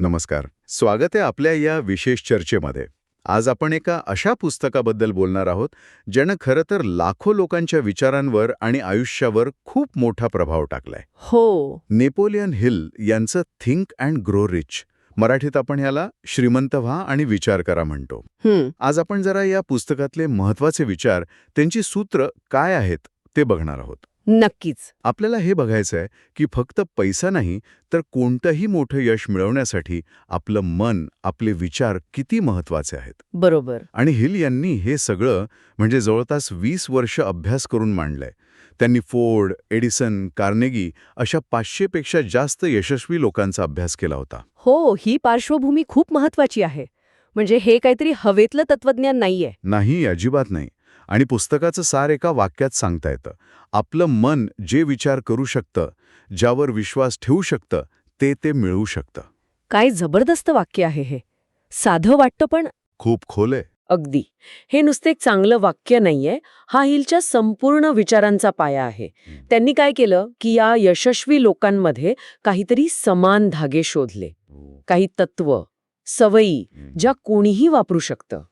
नमस्कार. स्वागत आहे आपल्या या विशेष चर्चेमध्ये. आज आपण एका अशा पुस्तकाबद्दल बोलणार आहोत ज्यानं खरं तर लाखो लोकांच्या विचारांवर आणि आयुष्यावर खूप मोठा प्रभाव टाकलाय. हो. नेपोलियन हिल यांचं थिंक अँड ग्रो रिच. मराठीत आपण याला श्रीमंत व्हा आणि विचार करा म्हणतो. आज आपण जरा या पुस्तकातले महत्त्वाचे विचार त्यांची सूत्र काय आहेत ते बघणार आहोत. नक्कीच. आपल्याला हे बघायचं आहे की फक्त पैसा नाही तर कोणतंही मोठं यश मिळवण्यासाठी आपलं मन आपले विचार किती महत्त्वाचे आहेत. बरोबर. आणि हिल यांनी हे सगळं म्हणजे जवळपास वीस वर्ष अभ्यास करून मांडलंय. त्यांनी फोर्ड एडिसन कार्नेगी अशा पाचशेपेक्षा जास्त यशस्वी लोकांचा अभ्यास केला होता. हो ही पार्श्वभूमी खूप महत्वाची आहे. म्हणजे हे काहीतरी हवेतलं तत्वज्ञान नाहीये. नाही अजिबात नाही. आणि पुस्तकाचं सार एका वाक्यात सांगता येतं. आपलं मन जे विचार करू शकतं ज्यावर विश्वास ठेवू शकतं ते ते मिळवू शकतं. काय जबरदस्त वाक्य आहे हे. साधं वाटतं पण खूप खोल आहे. अगदी. हे नुसते एक चांगलं वाक्य नाहीये हा हिलच्या संपूर्ण विचारांचा पाया आहे. त्यांनी काय केलं की या यशस्वी लोकांमध्ये काहीतरी समान धागे शोधले. काही तत्व सवयी ज्या कोणीही वापरू शकतं.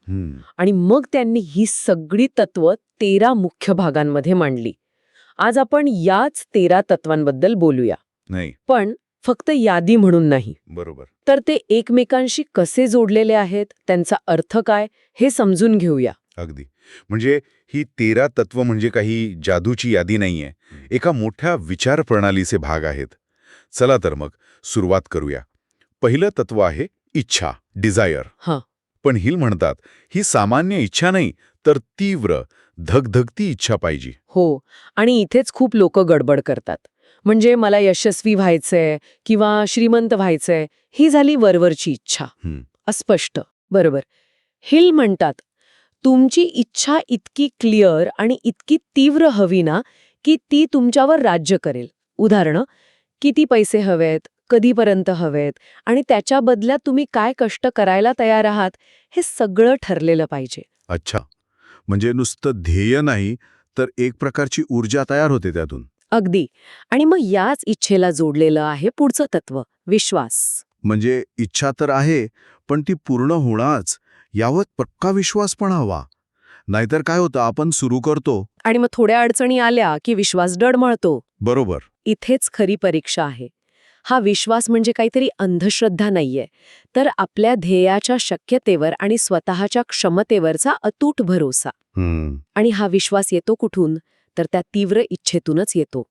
आणि मग त्यांनी ही सगळी तत्व तेरा मुख्य भागांमध्ये मांडली. आज आपण याच तेरा तत्वांबद्दल बोलूया. नाही. पण फक्त यादी म्हणून नाही. बरोबर. तर ते एकमेकांशी कसे जोडलेले आहेत त्यांचा अर्थ काय हे समजून घेऊया. अगदी. म्हणजे ही तेरा तत्व म्हणजे काही जादूची यादी नाहीये. एका मोठ्या विचार प्रणालीचे भाग आहेत. चला तर मग सुरुवात करूया. पहिलं तत्व आहे इच्छा डिझायर हां. पण हिल म्हणतात ही सामान्य इच्छा नाही तर तीव्र धगधगती इच्छा पाहिजे. हो आणि इथेच खूप लोक गडबड करतात. म्हणजे मला यशस्वी व्हायचंय किंवा श्रीमंत व्हायचंय ही झाली वरवरची इच्छा. अस्पष्ट. बरोबर. हिल म्हणतात तुमची इच्छा इतकी क्लिअर आणि इतकी तीव्र हवी ना की ती तुमच्यावर राज्य करेल. उदाहरणं किती पैसे हवेत? कधीपर्यंत हवेत? आणि त्याच्या बदल्यात तुम्ही काय कष्ट करायला तयार आहात? हे सगळं ठरलेलं पाहिजे. अच्छा. म्हणजे नुसतं ध्येय नाही तर एक प्रकारची ऊर्जा तयार होते त्यातून. अगदी. आणि मग याच इच्छेला जोडलेलं आहे पुढचं तत्व विश्वास. म्हणजे इच्छा तर आहे पण ती पूर्ण होणारच यावर पक्का विश्वास पण हवा. नाहीतर काय होतं आपण सुरू करतो. आणि मग थोड्या अडचणी आल्या की विश्वास डडमळतो बरोबर. इथेच खरी परीक्षा आहे. हा विश्वास म्हणजे काहीतरी अंधश्रद्धा नाहीये. तर आपल्या ध्येयाच्या शक्यतेवर आणि स्वतःच्या क्षमतेवरचा अतूट भरोसा. आणि हा विश्वास येतो कुठून? तर त्या तीव्र इच्छेतूनच येतो.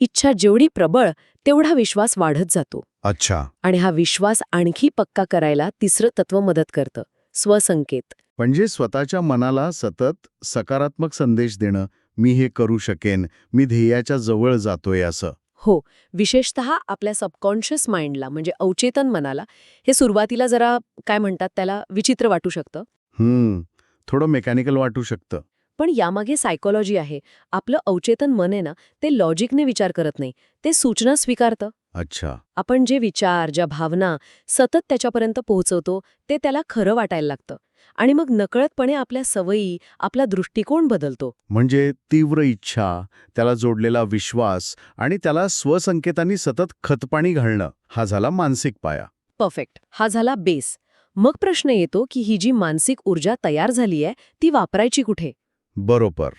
इच्छा जेवढी प्रबळ तेवढा विश्वास वाढत जातो. अच्छा. आणि हा विश्वास आणखी पक्का करायला तिसरं तत्व मदत करतं स्वसंकेत. म्हणजे स्वतःच्या मनाला सतत सकारात्मक संदेश देणं मी हे करू शकेन मी ध्येयाच्या जवळ जातोय असं. हो विशेषत आपल्या सबकॉन्शियस माइंडला म्हणजे अवचेतन मनाला हे सुरुवातीला जरा काय म्हणतात त्याला विचित्र वाटू शकतं. हम्म थोडं मेकॅनिकल वाटू शकतं. पण यामागे सायकोलॉजी आहे. आपलं अवचेतन मन आहे ना ते लॉजिकने विचार करत नाही ते सूचना स्वीकारतं. अच्छा. आपण जे विचार ज्या भावना सतत त्याच्यापर्यंत पोहोचवतो ते त्याला खरं वाटायला लागतं. आणि मग नकळतपणे आपल्या सवयी आपला दृष्टिकोन बदलतो. म्हणजे तीव्र इच्छा त्याला जोडलेला विश्वास आणि त्याला स्वसंकेतांनी सतत खतपाणी घालणं हा झाला मानसिक पाया. परफेक्ट. हा झाला बेस. मग प्रश्न येतो की ही जी मानसिक ऊर्जा तयार झाली आहे ती वापरायची कुठे? बरोबर.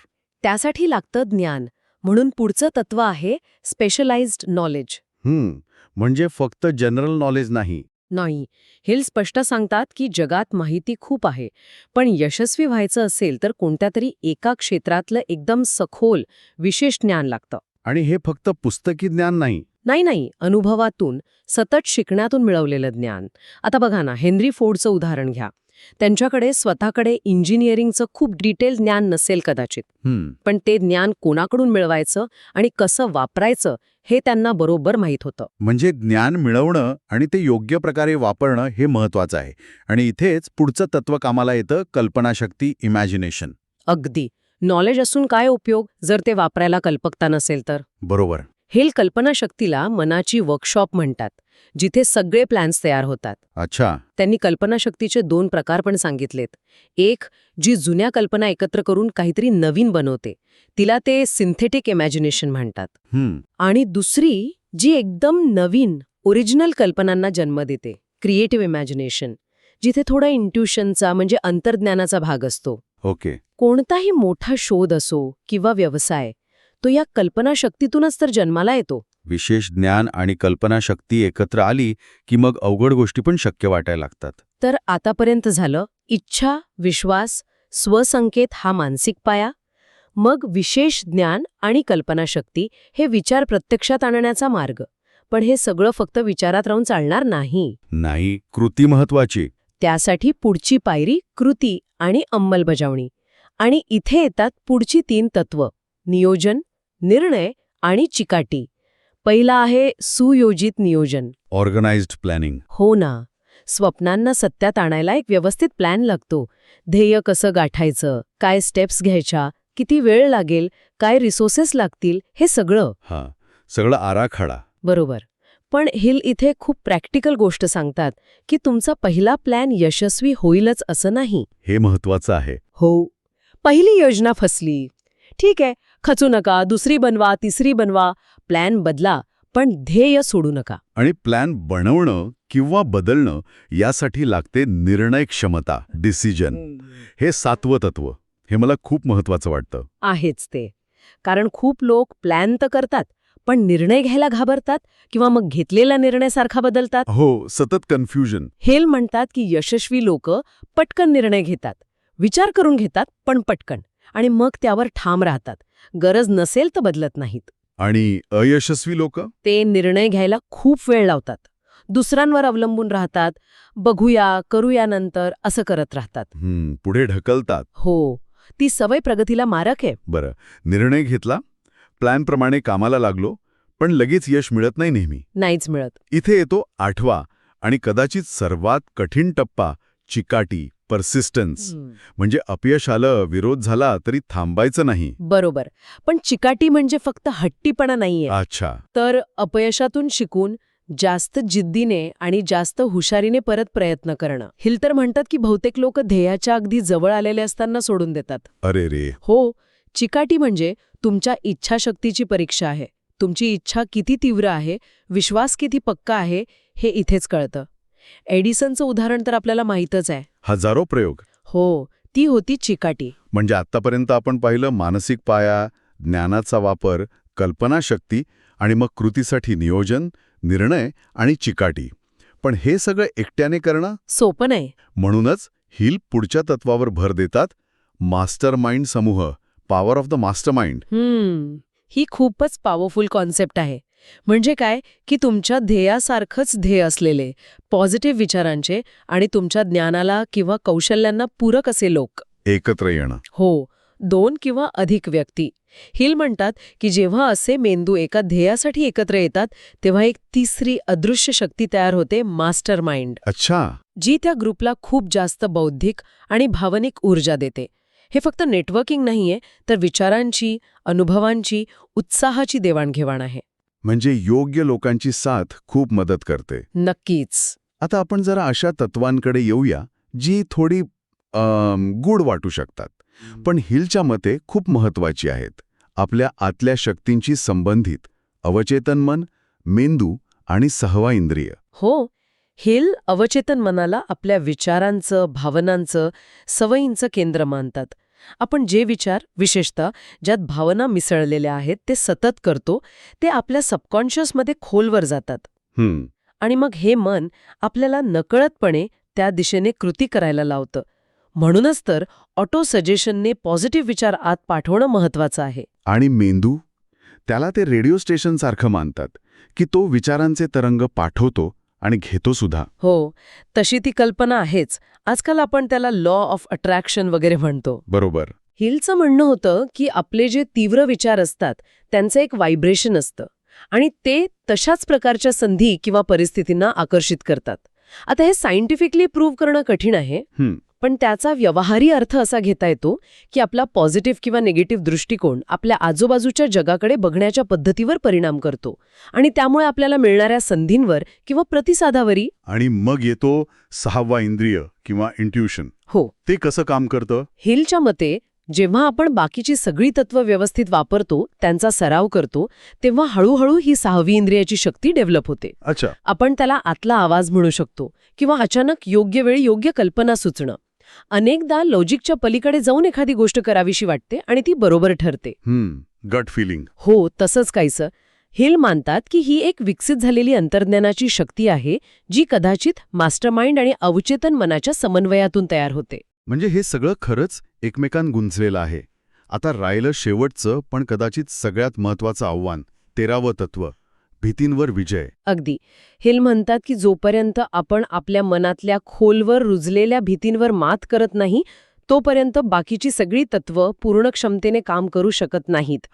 त्यासाठी लागतं ज्ञान. म्हणून पुढचं तत्व आहे स्पेशलाइज्ड नॉलेज हम्म. म्हणजे फक्त जनरल नॉलेज नाही. नाही. हिल स्पष्ट सांगतात की जगात माहिती खूप आहे पण यशस्वी व्हायचं असेल तर कोणत्या तरी एका क्षेत्रातलं एकदम सखोल विशेष ज्ञान लागतं. आणि हे फक्त पुस्तकी ज्ञान नाही. नाही नाही. अनुभवातून सतत शिकण्यातून मिळवलेलं ज्ञान. आता बघा ना हेनरी फोर्डचं उदाहरण घ्या. त्यांच्याकडे स्वतःकडे इंजिनिअरिंगचं खूप डिटेल ज्ञान नसेल कदाचित. पण ते ज्ञान कोणाकडून मिळवायचं आणि कसं वापरायचं हे त्यांना बरोबर माहीत होतं. म्हणजे ज्ञान मिळवणं आणि ते योग्य प्रकारे वापरणं हे महत्वाचं आहे. आणि इथेच पुढचं तत्व कामाला येतं कल्पनाशक्ती इमॅजिनेशन. अगदी. नॉलेज असून काय उपयोग जर ते वापरायला कल्पकता नसेल तर? बरोबर. हेल कल्पनाशक्तीला मनाची वर्कशॉप म्हणतात. जिथे सगळे प्लॅन्स तयार होतात. अच्छा. त्यांनी कल्पनाशक्तीचे दोन प्रकार पण सांगितलेत. एक जी जुन्या कल्पना एकत्र करून काहीतरी नवीन बनवते. तिला ते सिंथेटिक इमॅजिनेशन म्हणतात. हम्म. आणि दुसरी जी एकदम नवीन ओरिजिनल कल्पनांना जन्म देते. क्रिएटिव्ह इमॅजिनेशन जिथे थोडा इंट्युशनचा म्हणजे अंतर्ज्ञानाचा भाग असतो. ओके. कोणताही मोठा शोध असो किंवा व्यवसाय तो या कल्पनाशक्तीतूनच तर जन्माला येतो. विशेष ज्ञान आणि कल्पनाशक्ती एकत्र आली की मग अवघड गोष्टी पण शक्य वाटायला लागतात. तर आतापर्यंत झालं इच्छा विश्वास स्वसंकेत हा मानसिक पाया. मग विशेष ज्ञान आणि कल्पनाशक्ती हे विचार प्रत्यक्षात आणण्याचा मार्ग. पण हे सगळं फक्त विचारात राहून चालणार नाही. नाही कृती महत्वाची त्यासाठी पुढची पायरी कृती आणि अंमलबजावणी. आणि इथे येतात पुढची तीन तत्व. नियोजन निर्णय आणि चिकाटी. पहिला आहे सुयोजित नियोजन. ऑर्गनाइज्ड प्लॅनिंग हो ना. स्वप्नांना सत्यात आणायला एक व्यवस्थित प्लॅन लागतो. ध्येय कसं गाठायचं? काय स्टेप्स घ्यायच्या? किती वेळ लागेल? काय रिसोर्सेस लागतील? हे सगळं. हा. सगळं आराखडा. बरोबर. पण हिल इथे खूप प्रॅक्टिकल गोष्ट सांगतात की तुमचा पहिला प्लॅन यशस्वी होईलच असं नाही. हे महत्वाचं आहे. हो. पहिली योजना फसली. ठीक आहे. खचू नका. दुसरी बनवा. तिसरी बनवा. प्लॅन बदला पण ध्येय सोडू नका. आणि प्लॅन बनवणं किंवा बदलणं यासाठी लागते निर्णय क्षमता डिसिजन हे सातवं तत्व. हे मला खूप महत्वाचं वाटतं. आहेच ते. कारण खूप लोक प्लॅन तर करतात पण निर्णय घ्यायला घाबरतात किंवा मग घेतलेला निर्णय सारखा बदलतात. हो सतत कन्फ्युजन हेल म्हणतात की यशस्वी लोक पटकन निर्णय घेतात. विचार करून घेतात पण पटकन. आणि मग त्यावर ठाम राहतात. गरज नसेल तर बदलत नाहीत. आणि अयशस्वी लोक? ते निर्णय घ्यायला खूप वेळ लावतात. दुसऱ्यांवर अवलंबून राहतात. बघूया करूया नंतर असं करत राहतात. पुढे ढकलतात. हो. ती सवय प्रगतीला मारक आहे. बरं. निर्णय घेतला. प्लॅनप्रमाणे कामाला लागलो पण लगेच यश मिळत नाही नेहमी. नाहीच मिळत. इथे येतो आठवा आणि कदाचित सर्वात कठीण टप्पा चिकाटी. परसिस्टन्स म्हणजे अपयश आलं विरोध झाला तरी थांबायचं नाही. बरोबर. पण चिकाटी म्हणजे फक्त हट्टीपणा नाहीये. अच्छा. तर अपयशातून शिकून जास्त जिद्दीने आणि जास्त हुशारीने परत प्रयत्न करणं. हिल तर म्हणतात की बहुतेक लोक ध्येयाच्या अगदी जवळ आलेले असताना सोडून देतात. अरे रे. हो चिकाटी म्हणजे तुमच्या इच्छाशक्तीची परीक्षा आहे. तुमची इच्छा किती तीव्र आहे विश्वास किती पक्का आहे हे इथेच कळतं. एडिसनचं उदाहरण तर आपल्याला माहीतच आहे. हजारो प्रयोग. हो ती होती चिकाटी. म्हणजे आत्तापर्यंत आपण पाहिलं मानसिक पाया ज्ञानाचा वापर कल्पनाशक्ती आणि मग कृतीसाठी नियोजन निर्णय आणि चिकाटी. पण हे सगळं एकट्याने करणं? सोपं नाही. म्हणूनच हिल पुढच्या तत्वावर भर देतात मास्टर माइंड समूह power of the master mind ही खूपच पॉवरफुल कॉन्सेप्ट आहे. म्हणजे काय? की तुमच्या ध्येयासारखंच ध्येय असलेले पॉझिटिव्ह विचारांचे आणि तुमच्या ज्ञानाला किंवा कौशल्यांना पूरक असे लोक. एकत्र येणं. हो दोन किंवा अधिक व्यक्ती. हिल म्हणतात की जेव्हा असे मेंदू एका ध्येयासाठी एकत्र येतात तेव्हा एक तिसरी अदृश्य शक्ती तयार होते मास्टर माइंड अच्छा. जी त्या ग्रुपला खूप जास्त बौद्धिक आणि भावनिक ऊर्जा देते. हे फक्त नेटवर्किंग नाहीये तर विचारांची अनुभवांची उत्साहाची देवाणघेवाण आहे. म्हणजे योग्य लोकांची साथ खूप मदत करते. नक्कीच. आता आपण जरा अशा तत्वांकडे येऊया जी थोडी गूढ वाटू शकतात. पण हिलच्या मते खूप महत्वाची आहेत. आपल्या आतल्या शक्तींची संबंधित अवचेतन मन मेंदू आणि सहवा इंद्रिय. हो हिल अवचेतन मनाला आपल्या विचारांचं भावनांचं सवयींचं केंद्र मानतात. आपण जे विचार विशेषतः ज्यात भावना मिसळलेल्या आहेत ते सतत करतो ते आपल्या सबकॉन्शियसमध्ये खोलवर जातात. आणि मग हे मन आपल्याला नकळतपणे त्या दिशेने कृती करायला लावतं. म्हणूनच तर ऑटो सजेशनने पॉझिटिव्ह विचार आत पाठवणं महत्वाचं आहे. आणि मेंदू? त्याला ते रेडिओ स्टेशनसारखं मानतात की तो विचारांचे तरंग पाठवतो आणि घेतो सुद्धा. हो तशी ती कल्पना आहेच. आजकाल आपण त्याला लॉ ऑफ अट्रॅक्शन वगैरे म्हणतो. बरोबर. हिलचं म्हणणं होतं की आपले जे तीव्र विचार असतात त्यांचं एक व्हायब्रेशन असतं. आणि ते तशाच प्रकारच्या संधी किंवा परिस्थितींना आकर्षित करतात. आता हे सायंटिफिकली प्रूव्ह करणं कठीण आहे. पण त्याचा व्यवहारी अर्थ असा घेता येतो की आपला पॉझिटिव्ह किंवा निगेटिव्ह दृष्टिकोन आपल्या आजूबाजूच्या जगाकडे बघण्याच्या पद्धतीवर परिणाम करतो आणि त्यामुळे आपल्याला मिळणाऱ्या संधींवर किंवा प्रतिसादावरही आणि मग येतो सहावा इंद्रिय किंवा इंट्युशन हो. ते कसं काम करतं? हिलच्या मते जेव्हा आपण बाकीची सगळी तत्व व्यवस्थित वापरतो त्यांचा सराव करतो तेव्हा हळूहळू ही सहावी इंद्रियाची शक्ती डेव्हलप होते. अच्छा. आपण त्याला आतला आवाज म्हणू शकतो किंवा अचानक योग्य वेळी योग्य कल्पना सुचणं. अनेकदा लॉजिकच्या पलीकडे जाऊन एखादी गोष्ट करावीशी वाटते आणि ती बरोबर ठरते. हम्म गट फिलिंग हो तसंच काहीसं. हिल मानतात की ही एक विकसित झालेली अंतर्ज्ञानाची शक्ती आहे जी कदाचित मास्टरमाइंड आणि अवचेतन मनाच्या समन्वयातून तयार होते. म्हणजे हे सगळं खरंच एकमेकां गुंजलेलं आहे. आता राहिलं शेवटचं पण कदाचित सगळ्यात महत्वाचं आव्हान तेरावं तत्व. भीतींवर विजय. अगदी. हिल म्हणतात की जोपर्यंत आपण आपल्या मनातल्या खोलवर रुजलेल्या भीतींवर मात करत नाही तोपर्यंत बाकीची सगळी तत्व पूर्ण क्षमतेने काम करू शकत नाहीत.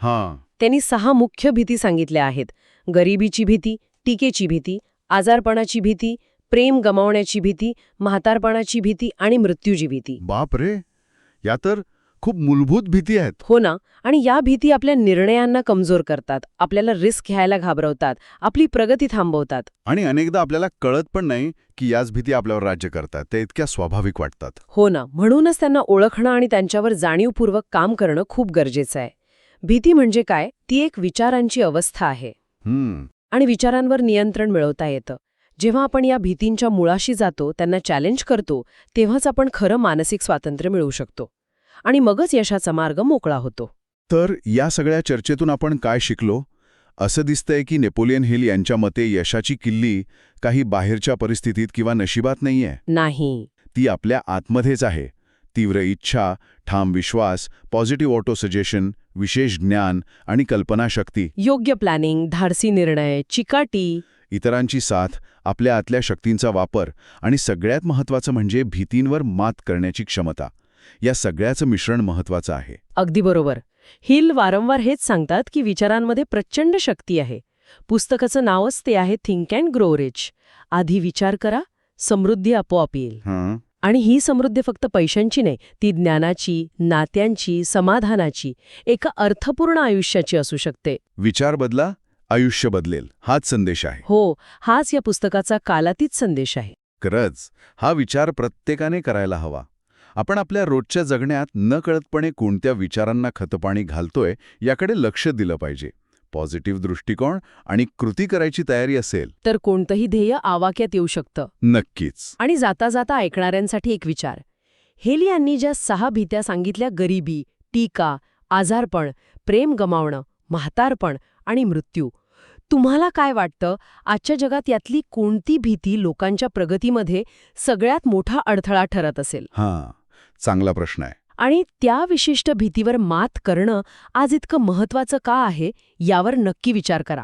त्यांनी सहा मुख्य भीती सांगितल्या आहेत. गरिबीची भीती टीकेची भीती आजारपणाची भीती प्रेम गमावण्याची भीती म्हातारपणाची भीती आणि मृत्यूची भीती. बाप रे या तर खूप मूलभूत भीती आहेत. हो ना. आणि या भीती आपल्या निर्णयांना कमजोर करतात. आपल्याला रिस्क घ्यायला घाबरवतात. आपली प्रगती थांबवतात. आणि अनेकदा आपल्याला कळत पण नाही की याच भीती आपल्यावर राज्य करतात. त्या इतक्या स्वाभाविक वाटतात. हो ना. म्हणूनच त्यांना ओळखणं आणि त्यांच्यावर जाणीवपूर्वक काम करणं खूप गरजेचं आहे. भीती म्हणजे काय? ती एक विचारांची अवस्था आहे. आणि विचारांवर नियंत्रण मिळवता येतं. जेव्हा आपण या भीतींच्या मुळाशी जातो त्यांना चॅलेंज करतो तेव्हाच आपण खरं मानसिक स्वातंत्र्य मिळवू शकतो. आणि मगच यशाचा मार्ग मोकळा होतो. तर या सगळ्या चर्चेतून आपण काय शिकलो? असं दिसतंय की नेपोलियन हिल यांच्या मते यशाची किल्ली काही बाहेरच्या परिस्थितीत किंवा नशिबात नाहीये. नाही. ती आपल्या आतमध्येच आहे. तीव्र इच्छा ठाम विश्वास पॉझिटिव्ह ऑटो सजेशन विशेष ज्ञान आणि कल्पनाशक्ती. योग्य प्लॅनिंग धाडसी निर्णय चिकाटी. इतरांची साथ आपल्या आतल्या शक्तींचा वापर आणि सगळ्यात महत्त्वाचं म्हणजे भीतींवर मात करण्याची क्षमता. या सगळ्याचं मिश्रण महत्त्वाचं आहे. अगदी बरोबर. हिल वारंवार हेच सांगतात की विचारांमध्ये प्रचंड शक्ती आहे. पुस्तकाचं नावच ते आहे थिंक अँड ग्रो रिच आधी विचार करा समृद्धी आपोआप येईल. आणि ही समृद्धी फक्त पैशांची नाही ती ज्ञानाची नात्यांची समाधानाची एका अर्थपूर्ण आयुष्याची असू शकते. विचार बदला आयुष्य बदलेल हाच संदेश आहे. हो हाच या पुस्तकाचा कालातीत संदेश आहे. खरंच हा विचार प्रत्येकाने करायला हवा. आपण आपल्या रोजच्या जगण्यात न कळतपणे कोणत्या विचारांना खतपाणी घालतोय याकडे लक्ष दिलं पाहिजे. पॉझिटिव्ह दृष्टिकोन आणि कृती करायची तयारी असेल. तर कोणतंही ध्येय आवाक्यात येऊ शकतं. नक्कीच. आणि जाता जाता ऐकणाऱ्यांसाठी एक विचार. हेल यांनी ज्या सहा भीत्या सांगितल्या गरिबी टीका आजारपण प्रेम गमावणं म्हातारपण आणि मृत्यू तुम्हाला काय वाटतं? आजच्या जगात यातली कोणती भीती लोकांच्या प्रगतीमध्ये सगळ्यात मोठा अडथळा ठरत असेल? हां. चांगला प्रश्न आहे. आणि त्या विशिष्ट भीतीवर मात करणं आज इतकं महत्वाचं का आहे यावर नक्की विचार करा.